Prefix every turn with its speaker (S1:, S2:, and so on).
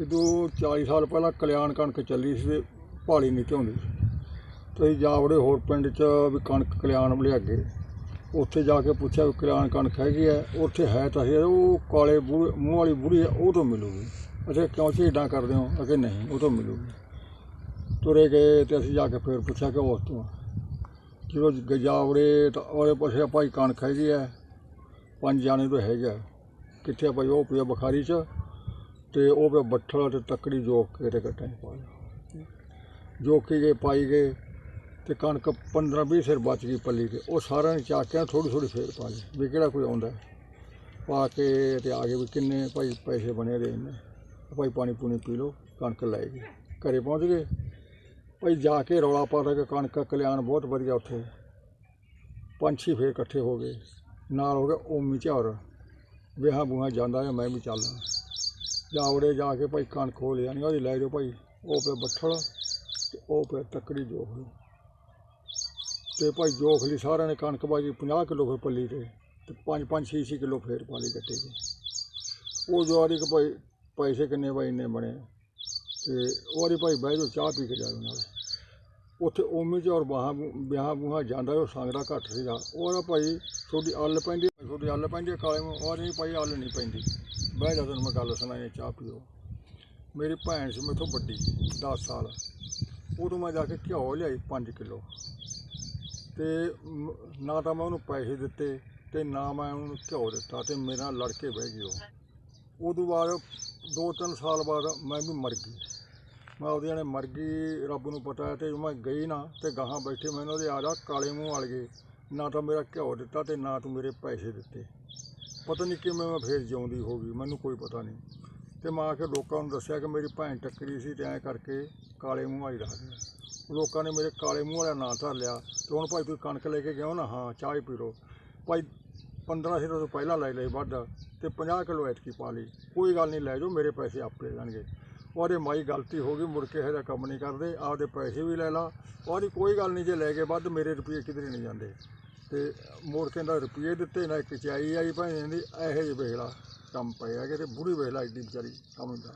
S1: ਇਦੋਂ 40 ਸਾਲ ਪਹਿਲਾਂ ਕਲਿਆਣ ਕਣਕ ਚੱਲੀ ਸੀ ਤੇ ਪਹਾੜੀ ਨਹੀਂ ਝਾਉਂਦੀ ਸੀ ਤੇ ਅਸੀਂ ਜਾ ਵੜੇ ਹੋਰ ਪਿੰਡ 'ਚ ਵੀ ਕਣਕ ਕਲਿਆਣ ਲਿਆ ਲਿਆਗੇ ਉੱਥੇ ਜਾ ਕੇ ਪੁੱਛਿਆ ਵੀ ਕਲਿਆਣ ਕਣਕ ਹੈਗੀ ਹੈ, ਉੱਥੇ ਹੈ ਤਾਂ ਹੈ, ਉਹ ਕਾਲੇ ਬੂਹੇ ਮੂੰਹ ਵਾਲੀ ਬੁੜੀ ਹੈ, ਉਹ ਤੋਂ ਮਿਲੂਗੀ। ਅੱਛਾ, ਕਿਉਂ ਝੇਡਾਂ ਕਰਦੇ ਹੋ? ਅਗੇ ਨਹੀਂ, ਉਹ ਤੋਂ ਮਿਲੂਗੀ। ਤੁਰੇ ਗਏ ਤੇ ਅਸੀਂ ਜਾ ਕੇ ਫਿਰ ਪੁੱਛਿਆ ਕਿ ਉਸ ਤੋਂ। ਜਦੋਂ ਗਜਾਵੜੇ ਤਾਂ ਉਹਦੇ ਪੁੱਛਿਆ ਭਾਈ ਕਣਕ ਹੈਗੀ ਹੈ, ਪੰਜ ਜਾਣੇ ਤੋਂ ਹੈਗਾ। ਕਿੱਥੇ ਆ ਭਾਈ? ਉਹ ਪਿਆ ਬੁਖਾਰੀ 'ਚ। ਤੇ ਉਹ ਪਿਆ ਬੱਠਲ ਤੇ ਤੱਕੜੀ ਜੋਕ ਕੇ ਤੇ ਗੱਟਾਂ 'ਚ ਪਾ ਲਿਆ। ਜੋਕੀ ਗਏ ਪਾਈ ਗਏ ਤੇ ਕਣਕ 15 20 ਸਿਰ ਬਚ ਗਈ ਪੱਲੀ ਤੇ। ਉਹ ਸਾਰਿਆਂ ਨੇ ਚਾਕਿਆ ਥੋੜੀ ਥੋੜੀ ਫੇਰ ਪਾ ਲਈ। ਵੀ ਕਿਹੜਾ ਕੋਈ ਆਉਂਦਾ ਪਾ ਕੇ ਤੇ ਆ ਗਏ ਵੀ ਕਿੰਨੇ ਭਾਈ ਪੈਸੇ ਬਣੇ ਦੇ ਨੇ। ਭਾਈ ਪਾਣੀ ਪੂਣੀ ਪੀ ਲਓ, ਕਣਕ ਲੈ ਗਏ। ਘਰੇ ਪਹੁੰਚ ਗਏ। ਭਾਈ ਜਾ ਕੇ ਰੌਲਾ ਪਾ ਰਿਹਾ ਕਿ ਕਣਕ ਕਲਿਆਣ ਬਹੁਤ ਵਧੀਆ ਉੱਥੇ। ਪੰਛੀ ਫੇਰ ਇਕੱਠੇ ਹੋ ਗਏ। ਨਾਲ ਹੋ ਗਿਆ ਓਮੀ ਝੌਰ। ਵਿਆਹ ਬੂਹਾ ਜਾਂਦਾ ਹੈ ਮੈਂ ਵੀ ਚੱਲਦਾ। ਜਾਵੜੇ ਜਾ ਕੇ ਭਾਈ ਕਣਕ ਹੋ ਲਿਆ ਨਹੀਂ ਉਹਦੀ ਲੈ ਜਾਓ ਭਾਈ। ਉਹ ਪੇ ਬੱਠਲ ਤੇ ਉਹ ਪੇ ਤੱਕੜੀ ਜੋਖਲੀ ਤੇ ਭਾਈ ਜੋਖਲੀ ਸਾਰਿਆਂ ਨੇ ਕਣਕ ਬਾਜੀ 50 ਕਿਲੋ ਫਿਰ ਪੱਲੀ ਤੇ ਤੇ 5 5 6 6 ਕਿਲੋ ਫੇਰ ਪਾ ਲਈ ਗੱਟੇ ਦੇ ਉਹ ਜਵਾਰੀ ਕਿ ਭਾਈ ਪੈਸੇ ਕਿੰਨੇ ਬਾਈ ਇੰਨੇ ਬਣੇ। ਤੇ ਉਹ ਵਾਰੀ ਭਾਈ ਬਹਿ ਜਾਓ, ਚਾਹ ਪੀ ਕੇ ਜਾਓ ਨਾਲ। ਉੱਥੇ ਉਮੀ ਚ ਔਰ ਬਾਹਾਂ ਵਿਆਹ ਬੂਹਾ ਜਾਂਦਾ ਉਹ ਸੰਗ ਘੱਟ ਸੀਗਾ। ਉਹਦਾ ਭਾਈ ਤੁਹਾਡੀ ਅੱਲ ਪੈਂਦੀ, ਤੁਹਾਡੀ ਅੱਲ ਪੈਂਦੀ ਹੈ ਕਾਲੇ ਨੂੰ ਉਹ ਭਾਈ ਅੱਲ ਨਹੀਂ ਪੈਂਦੀ। ਬਹਿ ਜਾ ਤੈਨੂੰ ਮੈਂ ਗੱਲ ਸੁਣਾਈ, ਚਾਹ ਪੀਓ। ਮੇਰੀ ਭੈਣ ਸੀ ਮੇਥੋਂ ਵੱਡੀ 10 ਸਾਲ। ਉਦੋਂ ਮੈਂ ਜਾ ਕੇ ਘਿਓ ਲਿਆਈ 5 ਕਿਲੋ। ਤੇ ਨਾ ਤਾਂ ਮੈਂ ਉਹਨੂੰ ਪੈਸੇ ਦਿੱਤੇ ਤੇ ਨਾ ਮੈਂ ਉਹਨੂੰ ਘਿਓ ਦਿੱਤਾ ਤੇ ਮੇਰਾ ਨਾਲ ਲੜ ਕੇ ਬਹਿ ਗਈ ਉਹ ਉਦੋਂ ਬਾਅਦ ਦੋ ਤਿੰਨ ਸਾਲ ਬਾਅਦ ਮੈਂ ਵੀ ਮਰ ਗਈ। ਮੈਂ ਉਹਦੇ ਨੇ ਮਰ ਗਈ, ਰੱਬ ਨੂੰ ਪਤਾ ਹੈ ਤੇ ਮੈਂ ਗਈ ਨਾ ਤੇ ਗਾਹਾਂ ਬੈਠੇ ਮੈਨੂੰ ਉਹਦੇ ਆ ਜਾ ਕਾਲੇ ਮੂੰਹ ਵਾਲੇ। ਗਏ ਨਾ ਤਾਂ ਮੇਰਾ ਘਿਓ ਦਿੱਤਾ ਤੇ ਨਾ ਤੂੰ ਮੇਰੇ ਪੈਸੇ ਦਿੱਤੇ। ਪਤਾ ਨਹੀਂ ਕਿਵੇਂ ਮੈਂ ਫੇਰ ਜਿਉਂਦੀ ਹੋ ਗਈ, ਮੈਨੂੰ ਕੋਈ ਪਤਾ ਨਹੀਂ। ਤੇ ਮੈਂ ਆ ਕੇ ਲੋਕਾਂ ਨੂੰ ਦੱਸਿਆ ਕਿ ਮੇਰੀ ਭੈਣ ਟੱਕਰੀ ਸੀ ਤੇ ਐਂ ਕਰਕੇ ਕਾਲੇ ਮੂੰਹ ਵਾਲੀ ਰੱਖ ਲੋਕਾਂ ਨੇ ਮੇਰੇ ਕਾਲੇ ਮੂੰਹ ਵਾਲਾ ਨਾਂ ਧਰ ਲਿਆ। ਤੇ ਹੁਣ ਭਾਈ ਤੁਸੀਂ ਕਣਕ ਲੈ ਕੇ ਗਏ ਨਾ, ਹਾਂ, ਚਾਹ ਹੀ ਪੀ ਲਓ। ਭਾਈ 15 ਸਿਰ ਤੋਂ ਪਹਿਲਾਂ ਲੈ ਲਈ ਵੱਧ ਤੇ 50 ਕਿਲੋ ਐਤਕੀ ਪਾ ਲਈ। ਕੋਈ ਗੱਲ ਨਹੀਂ, ਲੈ ਜਾਓ, ਮੇਰੇ ਪੈਸੇ ਆਪੇ ਜਾਣਗੇ। ਉਹਦੇ ਮਾਈ ਗਲਤੀ ਹੋ ਗਈ, ਮੁੜ ਕੇ ਇਹੋ ਜਿਹਾ ਕੰਮ ਨਹੀਂ ਕਰਦੇ, ਆਪਦੇ ਪੈਸੇ ਵੀ ਲੈ ਲਾ। ਉਹਦੀ ਕੋਈ ਗੱਲ ਨਹੀਂ, ਜੇ ਲੈ ਕੇ ਵੱਧ ਮੇਰੇ ਰੁਪਏ ਕਿਧਰੇ ਨਹੀਂ ਜਾਂਦੇ। ਤੇ ਮੁੜ ਕੇ ਨਾ ਰੁਪਏ ਦਿੱਤੇ, ਨਾ ਇੱਕ ਚਾਈ ਆਈ ਭਾਵੇਂ ਇਹਦੀ। ਇਹੋ ਜਿਹੇ ਵੇਖਲਾ ਕੰਮ ਪਏ ਹੈਗੇ ਤੇ ਬੁੜੀ ਵੇਖਲਾ ਏਡੀ ਵਿਚਾਰੀ ਕੰਮ ਦਾ।